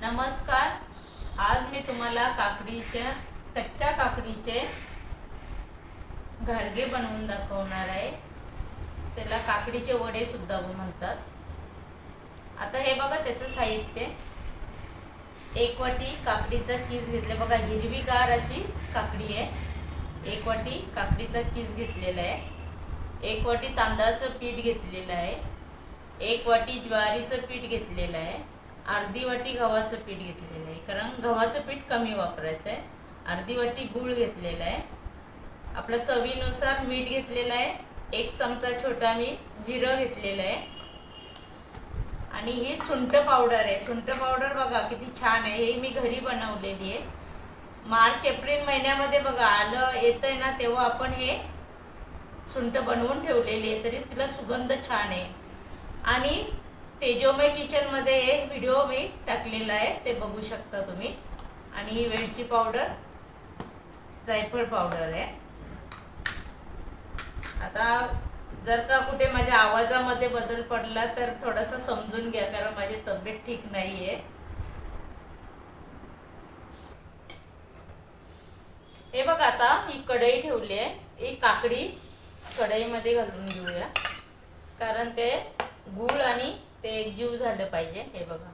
नमस्कार. आज मी तुम्हाला काकडीच्या कच्च्या काकडीचे घरगे बनवून दाखवणार आहे. त्याला काकडीचे वडे सुद्धा म्हणतात. आता हे बघा त्याचं साहित्य. एक वाटी काकडीचा किस घेतले. बघा हिरवीगार अशी काकडी आहे. एक वाटी काकडीचा किस घेतलेला आहे. एक वाटी तांदळाचं पीठ घेतलेलं आहे. एक वाटी ज्वारीचं पीठ घेतलेलं आहे. अर्धी वाटी गव्हाचं पीठ घेतलेलं आहे. कारण गव्हाचं पीठ कमी वापरायचं आहे. अर्धी वाटी गूळ घेतलेला आहे. आपल्या चवीनुसार मीठ घेतलेलं आहे. एक चमचा छोटा मी जिरं घेतलेलं आहे. आणि ही सुंठ पावडर आहे. सुंठ पावडर बघा किती छान आहे. हे मी घरी बनवलेली आहे. मार्च एप्रिल महिन्यामध्ये बघा आलं येतंय ना तेव्हा आपण हे सुंठ बनवून ठेवलेली आहे. तरी तिला सुगंध छान आहे. आणि तेजोमय किचनमध्ये एक व्हिडिओ मी टाकलेला आहे. ते बघू शकता तुम्ही. आणि ही वेलची पावडर जायफळ पावडर आहे. आता जर का कुठे माझ्या आवाजामध्ये बदल पडला तर थोडंसं समजून घ्या कारण माझी तब्येत ठीक नाही आहे हे बघ आता ही कढई ठेवली आहे. ही काकडी कढईमध्ये घालून घेऊया. कारण ते गूळ आणि ते एकजीव झालं पाहिजे हे बघा.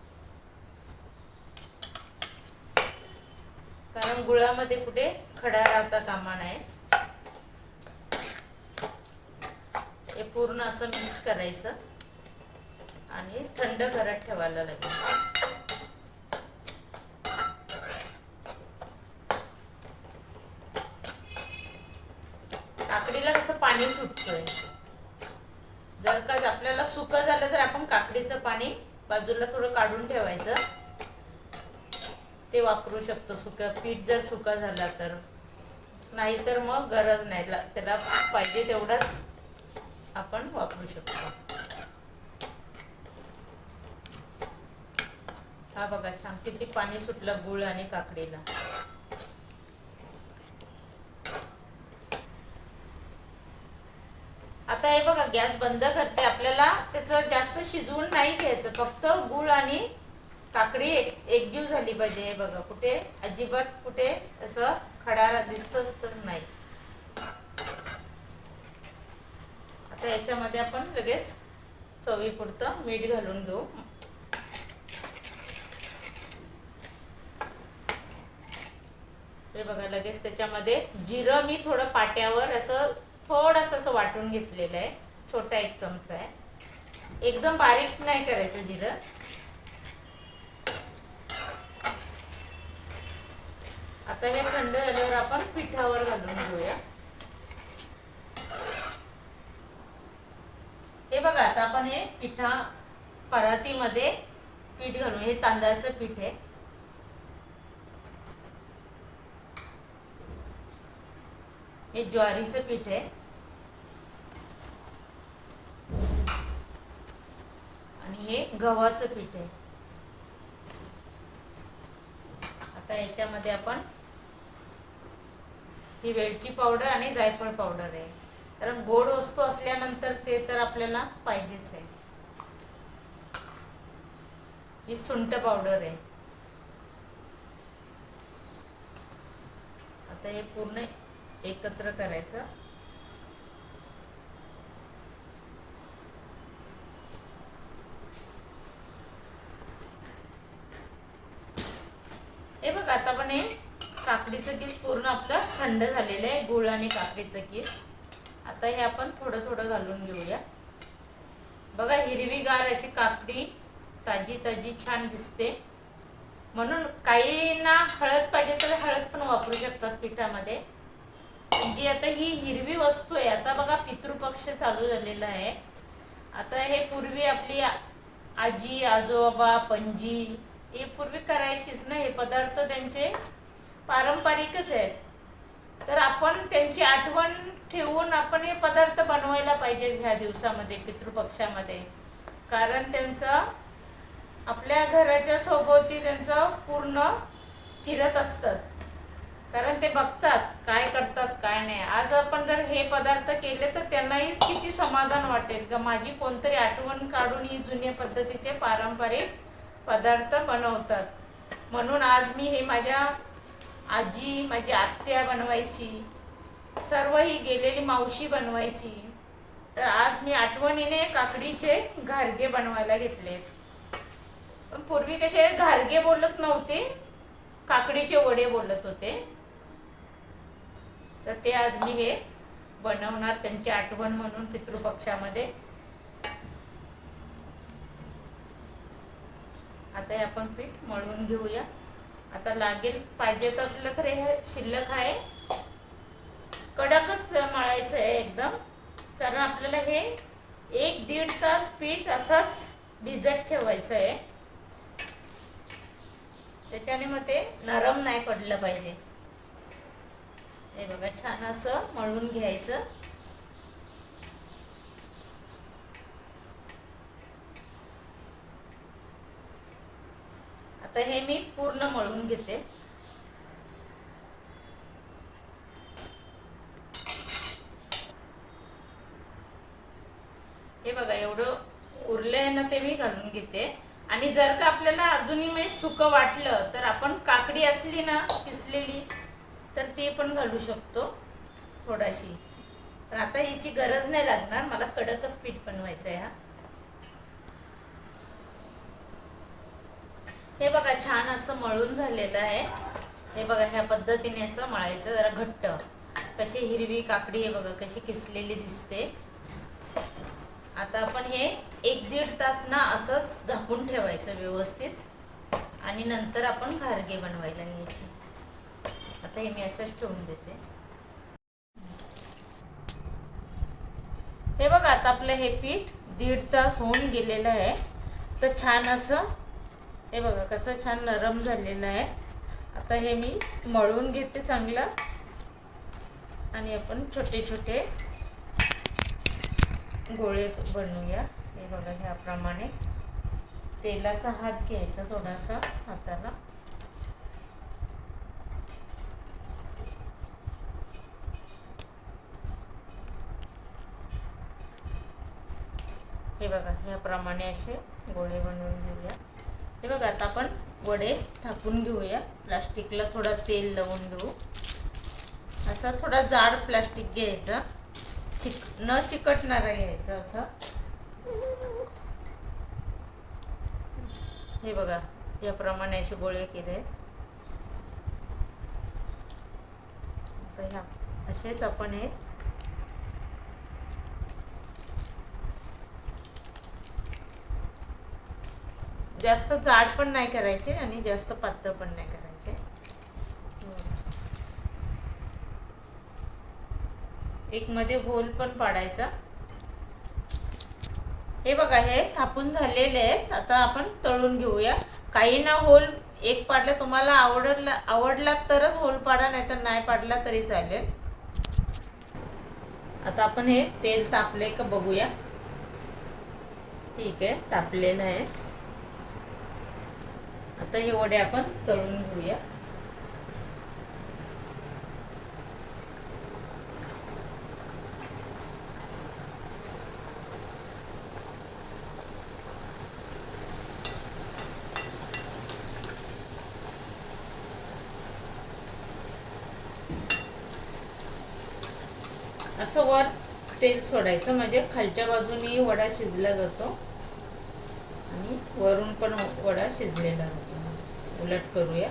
कारण गुळामध्ये कुठे खडा राहता कामा नाही हे पूर्ण असं मिक्स करायचं आणि थंड घरात ठेवायला लागेल. काकडीला कसं पाणी सुटतंय? जर आपल्याला सुकं झालं तर आपण काकडीचं पाणी बाजूला थोडं काढून ठेवायचं. ते वापरू शकतो सुकं. पीठ जर सुका झाला तर. नाहीतर मग गरज नाही. त्याला पाहिजे तेवढाच आपण वापरू शकतो. हा बघा छान. किती पाणी सुटलं गुळ आणि काकडीला. आता हे बघा गॅस बंद करते. त्याचं जास्त शिजवून नाही घ्यायचं. फक्त गुळ आणि काकडी एक एकजीव झाली पाहिजे. हे बघा कुठे? अजिबात कुठे असं खडारा दिसतच नाही. आता याच्यामध्ये आपण लगेच चवीपुरतं मीठ घालून घेऊ. हे बघा लगेच त्याच्यामध्ये जिरं मी थोडं पाट्यावर असं थोडंसं असं वाटून घेतलेलं आहे. छोटा एक चमचा आहे. एकदम बारीक नाही करायचं जिरं. आता हे थंड झाल्यावर आपण पिठावर घालून घेऊया. हे बघा आता आपण हे पिठा परातीमध्ये पीठ घालू. हे तांदळाचं पीठ आहे. हे ज्वारीचं पीठ आहे आणि हे गव्हाचं पीठ आहे. आता याच्यामध्ये आपण ही वेलची पावडर आणि जायफळ पावडर आहे. कारण गोड वस्तू असल्यानंतर ते तर आपल्याला पाहिजेच आहे. ही सुंट पावडर आहे. आता हे पूर्ण एकत्र करायचं. हे बघ आता पण हे काकडीचं किस पूर्ण आपलं थंड झालेलं आहे गुळ आणि काकडीचं किस. आता हे आपण थोडं थोडं घालून घेऊया. बघा हिरवीगार अशी काकडी ताजी ताजी छान दिसते. म्हणून काहींना हळद पाहिजे तर हळद पण वापरू शकतात पिठामध्ये. जी आता ही हिरवी वस्तू आहे आता बघा पितृपक्ष चालू झालेला आहे. आता हे पूर्वी आपली आजी आजोबा पणजी हे पूर्वी करायचीच ना हे पदार्थ त्यांचे पारंपरिकच आहेत. तर आपण त्यांची आठवण ठेवून आपण हे पदार्थ बनवायला पाहिजे ह्या दिवसामध्ये पितृपक्षामध्ये. कारण त्यांचं आपल्या घराच्या सोबती त्यांचं पूर्ण फिरत असतात कारण ते बघतात काय करतात काय नाही. आज आपण जर हे पदार्थ केले तर त्यांनाही किती समाधान वाटेल. का माझी कोणतरी आठवण काढून ही जुन्या पद्धतीचे पारंपरिक पदार्थ बनवतात. म्हणून आज मी हे माझ्या आजी माझी आत्या बनवायची सर्व ही गेलेली मावशी बनवायची. तर आज मी आठवणीने काकडीचे घारगे बनवायला घेतले. पण पूर्वी कसे घारगे बोलत नव्हते काकडीचे वडे बोलत होते. तर ते आज मी हे बनवणार त्यांची आठवण म्हणून पितृपक्षामध्ये. आता हे आपण पीठ मळून घेऊया. आता लागेल पाहिजे असलं तर हे शिल्लक आहे. कडकच मळायचं आहे एकदम. कारण आपल्याला हे एक दीड तास पीठ असंच भिजत ठेवायचं आहे. त्याच्याने मग ते नरम नाही पडलं पाहिजे. हे बघा छान असं मळून घ्यायचं. आता हे मी पूर्ण मळून घेते. हे बघा एवढं उरलं आहे ना ते मी घालून घेते. आणि जर का आपल्याला अजूनही मी सुकं वाटलं तर आपण काकडी असली ना किसलेली तर ती पण घालू शकतो थोडाशी. पण आता याची गरज नाही लागणार मला कडकच पीठ बनवायचं आहे हा. हे बघा छान असं मळून झालेलं आहे. हे बघा ह्या पद्धतीने असं मळायचं जरा घट्ट. कशी हिरवी काकडी हे बघा कशी किसलेली दिसते. आता आपण हे एक दीड तास ना असंच झाकून ठेवायचं व्यवस्थित. आणि नंतर आपण घारगे बनवायला घ्यायची आता हे मी असंच ठेवून देते. हे बघा आता आपलं हे पीठ दीड तास होऊन गेलेलं आहे. तर छान असं हे बघा कसं छान नरम झालेलं आहे. आता हे मी मळून घेते चांगलं. आणि आपण छोटे छोटे गोळे बनवूया. हे बघा ह्याप्रमाणे. तेलाचा हात घ्यायचा थोडासा हाताला. हे बघा ह्याप्रमाणे असे गोळे बनवून घेऊया. हे बघा आता आपण वडे थापून घेऊया. प्लास्टिकला थोडा तेल लावून घेऊ असा थोडा जाड प्लास्टिक घ्यायचा. चिक न चिकटणारा घ्यायचं असं. हे बघा याप्रमाणे असे गोळे केले. ह्या असेच आपण हे जास्त जाड पण नाही करायचे आणि जास्त पातळ पण नाही करायचे. एक मध्ये होल पण पाडायचा. हे बघा हे थापून झालेले आहेत. आता आपण तळून घेऊया. काही ना होल एक पाडला तुम्हाला आवडला आवडला तरच होल पाडा नाही तर नाही पाडला तरी चालेल. आता आपण हे तेल तापले का बघूया. ठीक आहे तापलेलं आहे. आता हे वडे आपण तळून घेऊया. असं वर तेल सोडायचं म्हणजे खालच्या बाजूनी वडा शिजला जातो. आणि वरून पण वडा शिजलेला जातो. उलट करूया.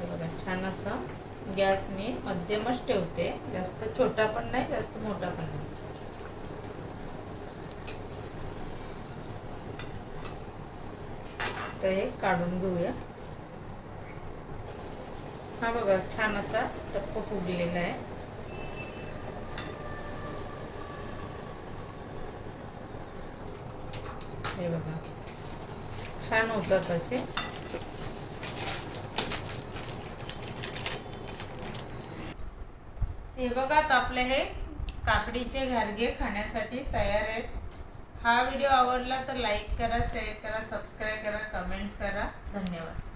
बघा छान असं गॅस मी मध्यमच ठेवते. जास्त छोटा पण नाही जास्त मोठा पण नाही. तर हे काढून घेऊया. हा बघा छान असा टप्प फुगलेला आहे हे बघा छान होतात असे. हे बघात आपले हे काकडीचे घारगे खाण्यासाठी तयार आहेत. हा व्हिडिओ आवडला तर लाईक करा शेअर करा सबस्क्राईब करा कमेंट्स करा. धन्यवाद.